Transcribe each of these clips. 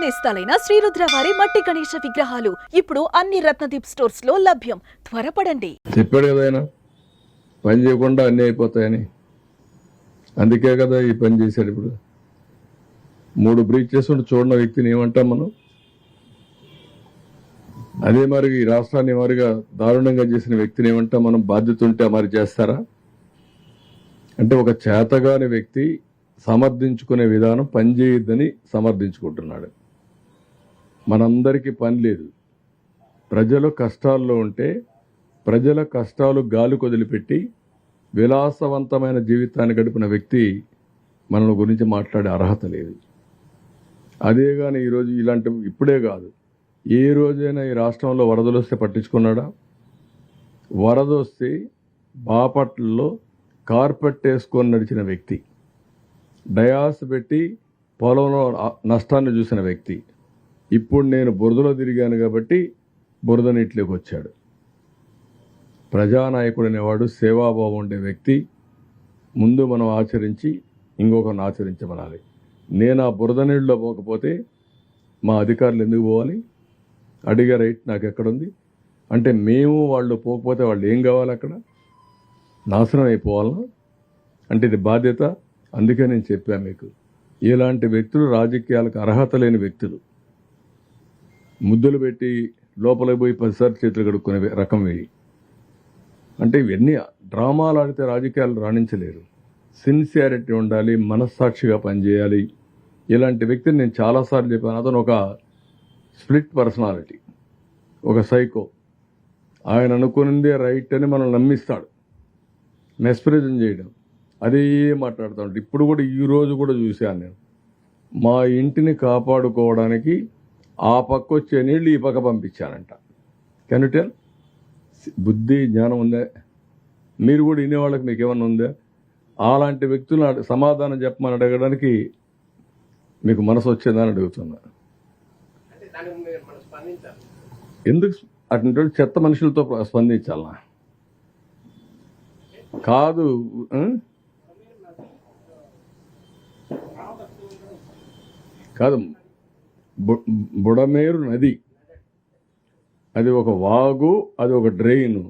నేస్తాలైన శ్రీరుద్ర వారి మట్టి గణేష విగ్రహాలు ఇప్పుడు అన్ని రత్నదీప్ స్టోర్స్లో లభ్యం. త్వరపడండి. చెప్పాడు కదా పని చేయకుండా అన్నీ అయిపోతాయని. అందుకే కదా ఈ పని చేశాడు ఇప్పుడు. మూడు బ్రీచ్ చేసుకుంటూ చూడని వ్యక్తిని ఏమంటాం మనం? అదే మరి ఈ రాష్ట్రాన్ని మరిగా దారుణంగా చేసిన వ్యక్తిని ఏమంటాం మనం? బాధ్యత ఉంటే మరి చేస్తారా? అంటే ఒక చేతగాని వ్యక్తి సమర్థించుకునే విధానం పనిచేయొద్దని సమర్థించుకుంటున్నాడు. మనందరికీ పని లేదు. ప్రజలు కష్టాల్లో ఉంటే ప్రజల కష్టాలు గాలి కొదిలిపెట్టి విలాసవంతమైన జీవితాన్ని గడిపిన వ్యక్తి మన గురించి మాట్లాడే అర్హత లేదు. అదే కానీ ఈరోజు ఇలాంటి ఇప్పుడే కాదు. ఏ రోజైనా ఈ రాష్ట్రంలో వరదలు వస్తే పట్టించుకున్నాడా? వరద వస్తే బాపట్లలో కార్పెట్ వేసుకొని నడిచిన వ్యక్తి. డయాస్ పెట్టి పొలంలో నష్టాన్ని చూసిన వ్యక్తి. ఇప్పుడు నేను బురదలో తిరిగాను కాబట్టి బురద నీటిలోకి వచ్చాడు. ప్రజానాయకుడు అనేవాడు సేవాభావం ఉండే వ్యక్తి. ముందు మనం ఆచరించి ఇంకొకరిని ఆచరించమనాలి. నేను ఆ బురద నీళ్ళలో పోకపోతే మా అధికారులు ఎందుకు పోవాలి? అడిగే రైట్ నాకు ఎక్కడుంది అంటే మేము వాళ్ళు పోకపోతే వాళ్ళు ఏం కావాలి అక్కడ? నాశనం అయిపోవాలనా అంటే ఇది బాధ్యత? అందుకే నేను చెప్పాను మీకు. ఇలాంటి వ్యక్తులు రాజకీయాలకు అర్హత లేని వ్యక్తులు. ముద్దులు పెట్టి లోపలికి పోయి పదిసార్లు చేతులు కడుక్కునే రకం వేయి అంటే ఇవన్నీ డ్రామాలు ఆడితే రాజకీయాలు రాణించలేరు. సిన్సియారిటీ ఉండాలి మనస్సాక్షిగా పనిచేయాలి. ఇలాంటి వ్యక్తిని నేను చాలాసార్లు చెప్పాను. అతను ఒక స్ప్లిట్ పర్సనాలిటీ ఒక సైకో. ఆయన అనుకునిందే రైట్ అని మనం నమ్మిస్తాడు. మెస్ప్రిజం చేయడం అదే మాట్లాడుతాడు ఇప్పుడు కూడా ఈ రోజు కూడా చూశాను నేను. మా ఇంటిని కాపాడుకోవడానికి ఆ పక్క వచ్చే నీళ్ళు ఈ పక్క పంపించానంట కెన్ టెల్ బుద్ధి జ్ఞానం ఉందా? మీరు కూడా వినేవాళ్ళకి మీకు ఏమన్నా ఉందా? అలాంటి వ్యక్తులను సమాధానం చెప్పమని అడగడానికి మీకు మనసు వచ్చిందని అడుగుతున్నా. స్పందించాలి. ఎందుకు అటువంటి చెత్త మనుషులతో స్పందించాలనా కాదు? కాదు బుడమేరు నది. అది ఒక వాగు అది ఒక డ్రెయిన్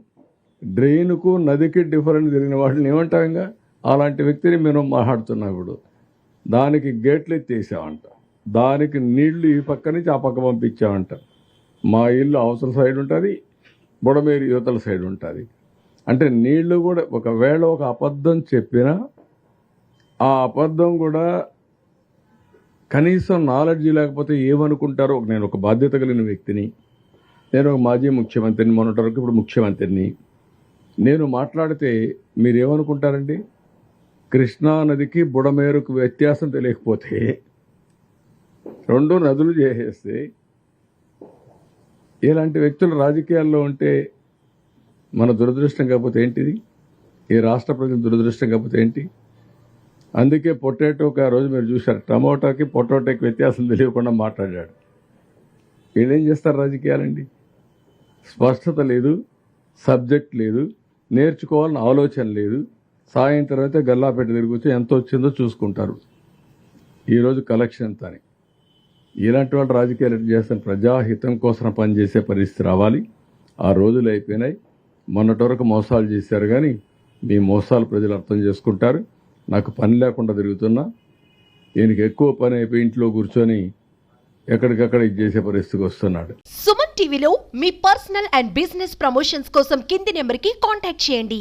డ్రెయిన్కు నదికి డిఫరెంట్ తెలియని వాటిని ఏమంటాం ఇంకా అలాంటి వ్యక్తిని మేము మాట్లాడుతున్నాం ఇప్పుడు దానికి గేట్లు ఎత్తేసామంట దానికి నీళ్ళు ఈ పక్క నుంచి ఆ పక్క పంపించామంట మా ఇల్లు అవసర సైడ్ ఉంటుంది బుడమేరు యువతల సైడ్ ఉంటుంది. అంటే నీళ్ళు కూడా ఒకవేళ ఒక అబద్ధం చెప్పినా ఆ అబద్ధం కూడా కనీసం నాలెడ్జ్ లేకపోతే ఏమనుకుంటారో నేను ఒక బాధ్యత కలిగిన వ్యక్తిని నేను ఒక మాజీ ముఖ్యమంత్రిని మొన్నటి వరకు ఇప్పుడు ముఖ్యమంత్రిని. నేను మాట్లాడితే మీరు ఏమనుకుంటారండి కృష్ణా నదికి బుడమేరుకు వ్యత్యాసం తెలియకపోతే రెండు నదులు చేసేస్తే ఇలాంటి వ్యక్తులు రాజకీయాల్లో ఉంటే మన దురదృష్టం కాకపోతే ఏంటిది? ఈ రాష్ట్ర ప్రజల దురదృష్టం కాకపోతే ఏంటి? అందుకే పొటాటోకి ఆ రోజు మీరు చూశారు. టమోటాకి పొటాటోకి వ్యత్యాసం తెలియకుండా మాట్లాడాడు. వీళ్ళేం చేస్తారు రాజకీయాలండి? స్పష్టత లేదు సబ్జెక్ట్ లేదు నేర్చుకోవాలని ఆలోచన లేదు. సాయంత్రం అయితే గల్లాపేట తిరిగి ఎంత వచ్చిందో చూసుకుంటారు. ఈరోజు కలెక్షన్ ఎంత అని ఇలాంటి వాళ్ళు రాజకీయాలు చేస్తాను ప్రజాహితం కోసం పనిచేసే పరిస్థితి రావాలి. ఆ రోజులు అయిపోయినాయి. మొన్నటి వరకు మోసాలు చేశారు కానీ మీ మోసాలు ప్రజలు అర్థం చేసుకుంటారు. నాకు పని లేకుండా తిరుగుతున్నా దీనికి ఎక్కువ పని అయిపోయి ఇంట్లో కూర్చొని ఎక్కడికక్కడ ఇది చేసే పరిస్థితికి వస్తున్నాడు. సుమన్ టీవీలో మీ పర్సనల్ అండ్ బిజినెస్ ప్రమోషన్స్ కోసం కింది నెంబర్కి కాంటాక్ట్ చేయండి.